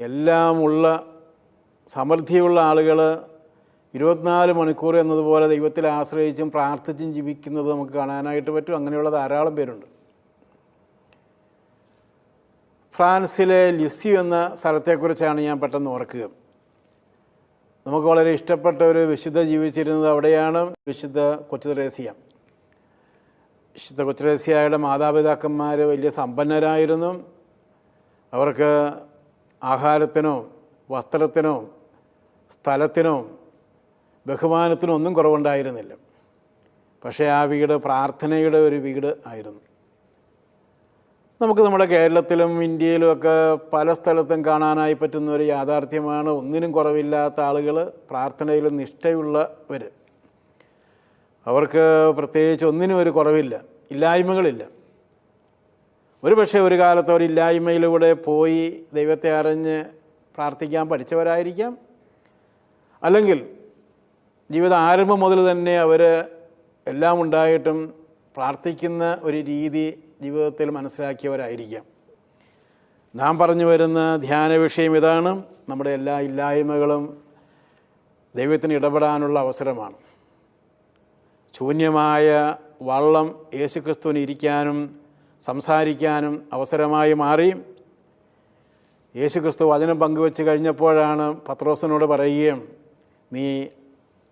എല്ലാമുള്ള സമൃദ്ധിയുള്ള ആളുകൾ ഇരുപത്തിനാല് മണിക്കൂർ എന്നതുപോലെ ദൈവത്തിൽ ആശ്രയിച്ചും പ്രാർത്ഥിച്ചും ജീവിക്കുന്നത് നമുക്ക് കാണാനായിട്ട് പറ്റും. അങ്ങനെയുള്ള ധാരാളം പേരുണ്ട്. ഫ്രാൻസിലെ ലിസ്യു എന്ന സ്ഥലത്തെക്കുറിച്ചാണ് ഞാൻ പെട്ടെന്ന് ഓർക്കുക. നമുക്ക് വളരെ ഇഷ്ടപ്പെട്ട ഒരു വിശുദ്ധ ജീവിച്ചിരുന്നത് അവിടെയാണ്. വിശുദ്ധ കൊച്ചുത്രേസ്യ. വിശുദ്ധ കൊച്ചുത്രേസ്യയുടെ മാതാപിതാക്കന്മാർ വലിയ സമ്പന്നരായിരുന്നു. അവർക്ക് ആഹാരത്തിനോ വസ്ത്രത്തിനോ സ്ഥലത്തിനോ ബഹുമാനത്തിനോ ഒന്നും കുറവുണ്ടായിരുന്നില്ല. പക്ഷേ ആ വീട് പ്രാർത്ഥനയുടെ ഒരു വീട് ആയിരുന്നു. നമുക്ക് നമ്മുടെ കേരളത്തിലും ഇന്ത്യയിലും ഒക്കെ പല സ്ഥലത്തും കാണാനായി പറ്റുന്ന ഒരു യാഥാർത്ഥ്യമാണ് ഒന്നിനും കുറവില്ലാത്ത ആളുകൾ പ്രാർത്ഥനയിൽ നിഷ്ഠയുള്ളവർ അവർക്ക് പ്രത്യേകിച്ച് ഒന്നിനും ഒരു കുറവില്ല ഇല്ലായ്മകളില്ല. ഒരു പക്ഷേ ഒരു കാലത്ത് ഒരില്ലായ്മയിലൂടെ പോയി ദൈവത്തെ അറിഞ്ഞ് പ്രാർത്ഥിക്കാൻ പഠിച്ചവരായിരിക്കാം. അല്ലെങ്കിൽ ജീവിത ആരംഭം മുതൽ തന്നെ അവർ എല്ലാം ഉണ്ടായിട്ടും പ്രാർത്ഥിക്കുന്ന ഒരു രീതി ജീവിതത്തിൽ മനസ്സിലാക്കിയവരായിരിക്കാം. നാം പറഞ്ഞു വരുന്ന ധ്യാന വിഷയം ഇതാണ്. നമ്മുടെ എല്ലാ ഇല്ലായ്മകളും ദൈവത്തിന് ഇടപെടാനുള്ള അവസരമാണ്. ശൂന്യമായ വള്ളം യേശുക്രിസ്തുവിന് ഇരിക്കാനും സംസാരിക്കാനും അവസരമായി മാറി. യേശുക്രിസ്തു വചനം പങ്കുവെച്ച് കഴിഞ്ഞപ്പോഴാണ് പത്രോസിനോട് പറയുകയും നീ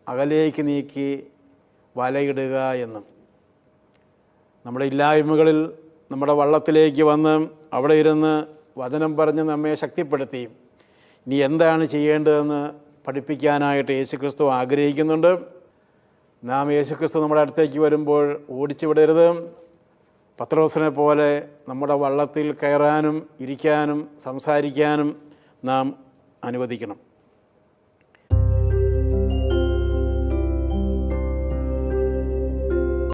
അകലേക്ക് നീക്കി വലയിടുക എന്നും. നമ്മുടെ ഇല്ലായ്മകളിൽ നമ്മുടെ വള്ളത്തിലേക്ക് വന്ന് അവിടെ ഇരുന്ന് വചനം പറഞ്ഞ് നമ്മെ ശക്തിപ്പെടുത്തി. ഇനി എന്താണ് ചെയ്യേണ്ടതെന്ന് പഠിപ്പിക്കാനായിട്ട് യേശുക്രിസ്തു ആഗ്രഹിക്കുന്നുണ്ട്. നാം യേശുക്രിസ്തു നമ്മുടെ അടുത്തേക്ക് വരുമ്പോൾ ഓടിച്ചു വിടരുത് പത്രോസിനെ പോലെ നമ്മുടെ വള്ളത്തിൽ കയറാനും ഇരിക്കാനും സംസാരിക്കാനും നാം അനുവദിക്കണം.